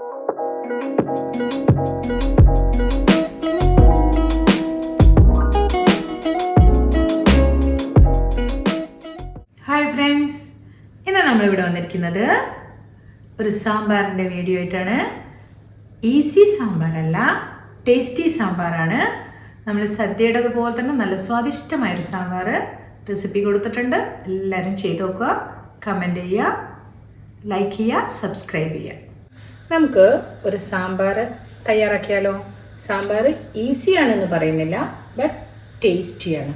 Hi friends ഇന്ന് നമ്മളിവിടെ വന്നിരിക്കുന്നത് ഒരു സാമ്പാറിന്റെ വീഡിയോ ആയിട്ടാണ്. ഈസി സാമ്പാറല്ല ടേസ്റ്റി സാമ്പാറാണ്. നമ്മൾ സദ്യയുടെ പോലെ തന്നെ നല്ല സ്വാദിഷ്ടമായൊരു സാമ്പാർ റെസിപ്പി കൊടുത്തിട്ടുണ്ട്. എല്ലാവരും ചെയ്ത് നോക്കുക കമന്റ് ചെയ്യുക ലൈക്ക് ചെയ്യുക സബ്സ്ക്രൈബ് ചെയ്യുക. നമുക്ക് ഒരു സാമ്പാർ തയ്യാറാക്കിയാലോ? സാമ്പാർ ഈസിയാണെന്ന് പറയുന്നില്ല ബട്ട് ടേസ്റ്റിയാണ്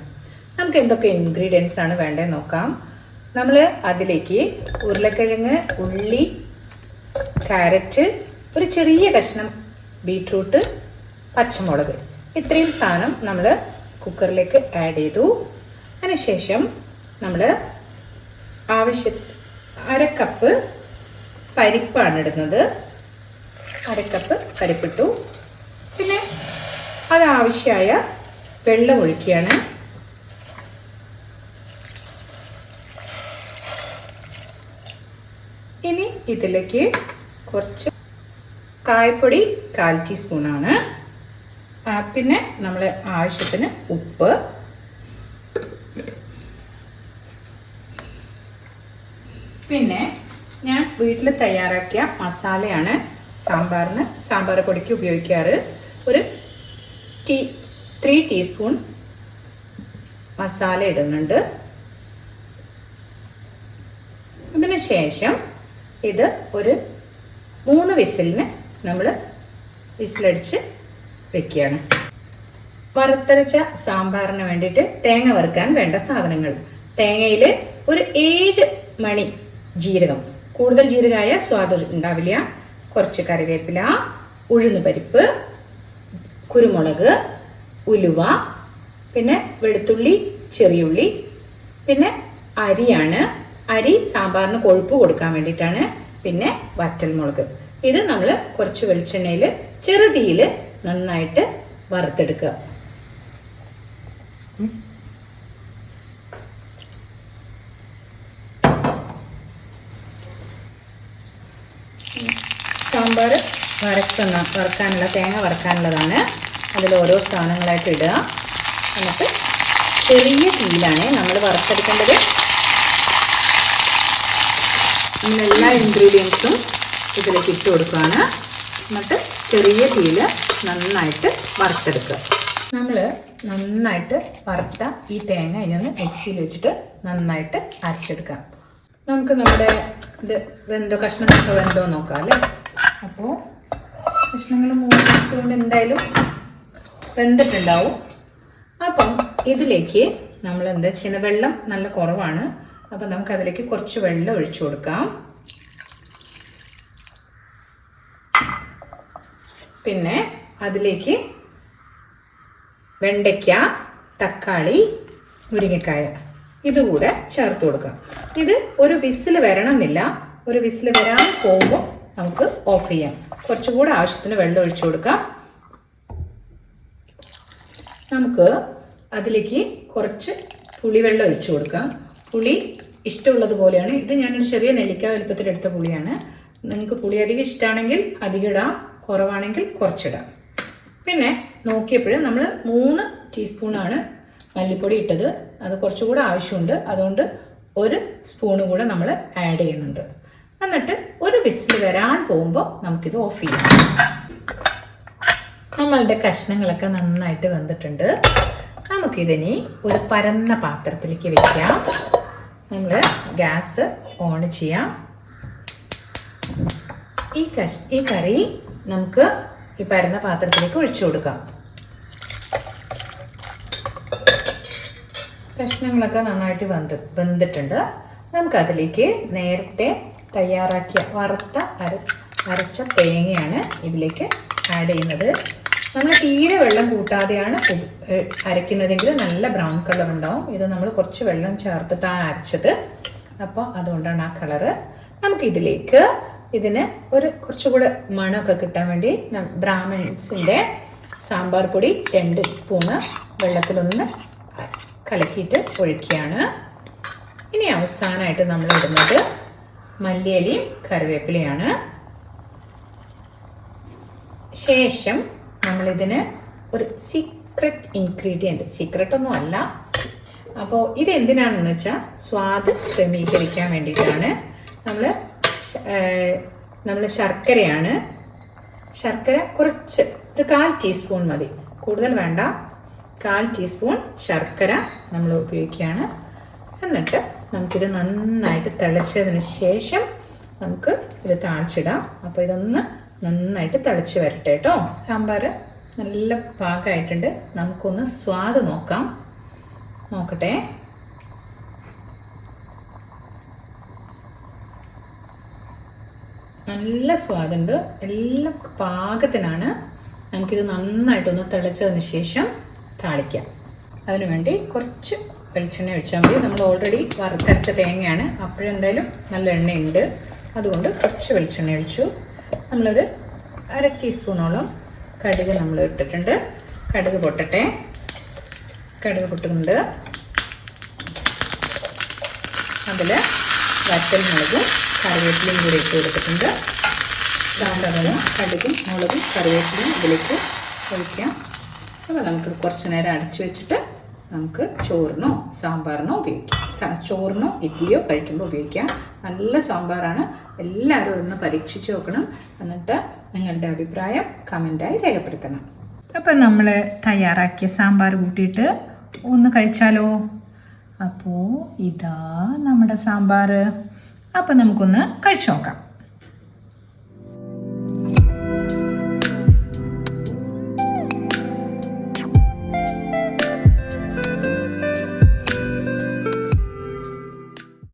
നമുക്ക് എന്തൊക്കെ ഇൻഗ്രീഡിയൻസ് ആണ് വേണ്ടത് നോക്കാം. നമ്മൾ അതിലേക്ക് ഉരുളക്കിഴങ്ങ് ഉള്ളി ക്യാരറ്റ് ഒരു ചെറിയ കഷ്ണം ബീട്രൂട്ട് പച്ചമുളക്. ഇത്രയും സാധനം നമ്മൾ കുക്കറിലേക്ക് ആഡ് ചെയ്തു. അതിനുശേഷം നമ്മൾ ആവശ്യ അര കപ്പ് പരിപ്പാണ് ഇടുന്നത്. അര കപ്പ് പരിപ്പിട്ടു പിന്നെ അതാവശ്യമായ വെള്ളം ഒഴിക്കുകയാണ്. ഇനി ഇതിലേക്ക് കുറച്ച് കായപ്പൊടി കാൽ ടീസ്പൂണാണ് പിന്നെ നമ്മൾ ആവശ്യത്തിന് ഉപ്പ്. പിന്നെ ഞാൻ വീട്ടിൽ തയ്യാറാക്കിയ മസാലയാണ് സാമ്പാറിന് സാമ്പാർ പൊടിക്ക് ഉപയോഗിക്കാറ്. ഒരു ടീ ത്രീ ടീസ്പൂൺ മസാല ഇടുന്നുണ്ട്. അതിന് ശേഷം ഇത് ഒരു മൂന്ന് വിസിലിന് നമ്മൾ വിസിലടിച്ച് വെക്കുകയാണ്. വറുത്തരച്ച സാമ്പാറിന് വേണ്ടിയിട്ട് തേങ്ങ വറുക്കാൻ വേണ്ട സാധനങ്ങൾ. തേങ്ങയിൽ ഒരു ഏഴ് മണി ജീരകം. കൂടുതൽ ജീരകമായ സ്വാദ് ഉണ്ടാവില്ല. കുറച്ച് കറിവേപ്പില ഉഴുന്നുപരിപ്പ് കുരുമുളക് ഉലുവ പിന്നെ വെളുത്തുള്ളി ചെറിയുള്ളി പിന്നെ അരിയാണ്. അരി സാമ്പാറിന് കൊഴുപ്പ് കൊടുക്കാൻ വേണ്ടിയിട്ടാണ്. പിന്നെ വറ്റൽമുളക്. ഇത് നമ്മൾ കുറച്ച് വെളിച്ചെണ്ണയിൽ ചെറുതീയിൽ നന്നായിട്ട് വറുത്തെടുക്കുക. സാമ്പാർ വറക്കുന്ന വറുക്കാനുള്ള തേങ്ങ വറുക്കാനുള്ളതാണ്. അതിൽ ഓരോ സാധനങ്ങളായിട്ട് ഇടുക. എന്നിട്ട് ചെറിയ തീയിലാണ് നമ്മൾ വറുത്തെടുക്കേണ്ടത്. നമ്മൾ എല്ലാ ഇൻഗ്രീഡിയൻസും ഇതിലേക്ക് ഇട്ട് കൊടുക്കുകയാണ്. എന്നിട്ട് ചെറിയ തീയിൽ നന്നായിട്ട് വറുത്തെടുക്കുക. നമ്മൾ നന്നായിട്ട് വറുത്ത ഈ തേങ്ങ ഇതിനൊന്ന് മിക്സിയിൽ വെച്ചിട്ട് നന്നായിട്ട് അരച്ചെടുക്കാം. നമുക്ക് നമ്മുടെ ഇത് വെന്തോ കഷ്ണങ്ങളൊക്കെ വെന്തോ നോക്കാം അല്ലേ? അപ്പോൾ കഷ്ണങ്ങൾ മൂന്ന് സ്പൂൺ എന്തായാലും വെന്തിട്ടുണ്ടാവും. അപ്പം ഇതിലേക്ക് നമ്മൾ എന്താ ചെയ്യുന്നത്? വെള്ളം നല്ല കുറവാണ്. അപ്പം നമുക്ക് അതിലേക്ക് കുറച്ച് വെള്ളം ഒഴിച്ചു കൊടുക്കാം. പിന്നെ അതിലേക്ക് വെണ്ടയ്ക്ക തക്കാളി മുരിങ്ങക്കായ ഇതുകൂടെ ചേർത്ത് കൊടുക്കാം. ഇത് ഒരു വിസിൽ വരണമെന്നില്ല. ഒരു വിസിൽ വരാൻ പോകുമ്പോൾ നമുക്ക് ഓഫ് ചെയ്യാം. കുറച്ചുകൂടെ ആവശ്യത്തിന് വെള്ളം ഒഴിച്ചു കൊടുക്കാം. നമുക്ക് അതിലേക്ക് കുറച്ച് പുളിവെള്ളം ഒഴിച്ചു കൊടുക്കാം. പുളി ഇഷ്ടമുള്ളത് പോലെയാണ്. ഇത് ഞാനൊരു ചെറിയ നെല്ലിക്ക വലുപ്പത്തിലെടുത്ത പുളിയാണ്. നിങ്ങൾക്ക് പുളി അധികം ഇഷ്ടമാണെങ്കിൽ അധികം ഇടാം. കുറവാണെങ്കിൽ കുറച്ചിടാം. പിന്നെ നോക്കിയപ്പോൾ നമ്മൾ മൂന്ന് ടീസ്പൂണാണ് മല്ലിപ്പൊടി ഇട്ടത്. അത് കുറച്ചുകൂടെ ആവശ്യമുണ്ട്. അതുകൊണ്ട് ഒരു സ്പൂണ് കൂടെ നമ്മൾ ആഡ് ചെയ്യുന്നുണ്ട്. എന്നിട്ട് ഒരു വിസിൽ വരാൻ പോകുമ്പോൾ നമുക്കിത് ഓഫ് ചെയ്യാം. നമ്മളുടെ കഷ്ണങ്ങളൊക്കെ നന്നായിട്ട് വെന്തിട്ടുണ്ട് നമുക്കിതിനി ഒരു പരന്ന പാത്രത്തിലേക്ക് വെക്കാം. നമ്മൾ ഗ്യാസ് ഓൺ ചെയ്യാം. ഈ കഷ് ഈ കറി നമുക്ക് ഈ പരന്ന പാത്രത്തിലേക്ക് ഒഴിച്ചു കൊടുക്കാം. കഷ്ണങ്ങളൊക്കെ നന്നായിട്ട് വെന്ത് വെന്തിട്ടുണ്ട് നമുക്കതിലേക്ക് നേരത്തെ തയ്യാറാക്കിയ വറുത്ത അര അരച്ച തേങ്ങയാണ് ഇതിലേക്ക് ആഡ് ചെയ്യുന്നത്. നമ്മൾ തീരെ വെള്ളം കൂട്ടാതെയാണ് അരയ്ക്കുന്നതെങ്കിൽ നല്ല ബ്രൗൺ കളർ ഉണ്ടാവും. ഇത് നമ്മൾ കുറച്ച് വെള്ളം ചേർത്തിട്ടാണ് അരച്ചത്. അപ്പോൾ അതുകൊണ്ടാണ് ആ കളറ് നമുക്കിതിലേക്ക് ഇതിന് ഒരു കുറച്ചുകൂടെ മണമൊക്കെ കിട്ടാൻ വേണ്ടി ബ്രാഹ്മിൻസിന്റെ സാമ്പാർ പൊടി രണ്ട് സ്പൂണ് വെള്ളത്തിലൊന്ന് കലക്കിയിട്ട് ഒഴിക്കുകയാണ്. ഇനി അവസാനമായിട്ട് നമ്മൾ ഇടുന്നത് മല്ലിയലിയും കറിവേപ്പിലയാണ്. ശേഷം നമ്മളിതിന് ഒരു സീക്രട്ട് ഇൻഗ്രീഡിയന്റ് സീക്രട്ട് ഒന്നും അല്ല. അപ്പോൾ ഇത് എന്തിനാണെന്ന് വെച്ചാൽ സ്വാദ് ക്രമീകരിക്കാൻ വേണ്ടിയിട്ടാണ് നമ്മൾ നമ്മൾ ശർക്കരയാണ്. ശർക്കര കുറച്ച് ഒരു കാൽ ടീസ്പൂൺ മതി. കൂടുതൽ വേണ്ട. കാൽ ടീസ്പൂൺ ശർക്കര നമ്മൾ ഉപയോഗിക്കുകയാണ്. എന്നിട്ട് നമുക്കിത് നന്നായിട്ട് തിളച്ചതിന് ശേഷം നമുക്ക് ഇത് താഴ്ച്ചിടാം അപ്പോൾ ഇതൊന്ന് നന്നായിട്ട് തിളച്ച് വരട്ടെ കേട്ടോ. സാമ്പാർ നല്ല പാകമായിട്ടുണ്ട്. നമുക്കൊന്ന് സ്വാദ് നോക്കാം. നോക്കട്ടെ. നല്ല സ്വാദുണ്ട്. എല്ലാം പാകത്തിനാണ്. നമുക്കിത് നന്നായിട്ടൊന്ന് തിളച്ചതിന് ശേഷം താളിക്കാം. അതിനുവേണ്ടി കുറച്ച് വെളിച്ചെണ്ണ ഒഴിച്ചാൽ മതി. നമ്മൾ ഓൾറെഡി വറുത്തരച്ച തേങ്ങയാണ്. അപ്പോഴെന്തായാലും നല്ല എണ്ണയുണ്ട്. അതുകൊണ്ട് കുറച്ച് വെളിച്ചെണ്ണ ഒഴിച്ചു. നമ്മളൊരു അര ടീസ്പൂണോളം കടുക് നമ്മൾ ഇട്ടിട്ടുണ്ട്. കടുക് പൊട്ടട്ടെ. കടുക് പൊട്ടുന്നുണ്ട്. അതിൽ വറ്റൽ മുളകും കറിവേപ്പിലയും കൂടി ഇട്ട് കൊടുത്തിട്ടുണ്ട്. സാമ്പാറും കടുകും മുളകും കറിവേപ്പിലയും ഇതിലേക്ക് ഒഴിക്കാം. അപ്പോൾ നമുക്ക് കുറച്ച് നേരം അടച്ചു വെച്ചിട്ട് നമുക്ക് ചോറിനോ സാമ്പാറിനോ ഉപയോഗിക്കാം. ചോറിനോ ഇഡ്ഡലിയോ കഴിക്കുമ്പോൾ ഉപയോഗിക്കാം. നല്ല സാമ്പാറാണ്. എല്ലാവരും ഒന്ന് പരീക്ഷിച്ച് നോക്കണം. എന്നിട്ട് നിങ്ങളുടെ അഭിപ്രായം കമന്റായി രേഖപ്പെടുത്തണം. അപ്പം നമ്മൾ തയ്യാറാക്കിയ സാമ്പാർ കൂട്ടിയിട്ട് ഒന്ന് കഴിച്ചാലോ? അപ്പോൾ ഇതാ നമ്മുടെ സാമ്പാർ അപ്പം നമുക്കൊന്ന് കഴിച്ചു നോക്കാം.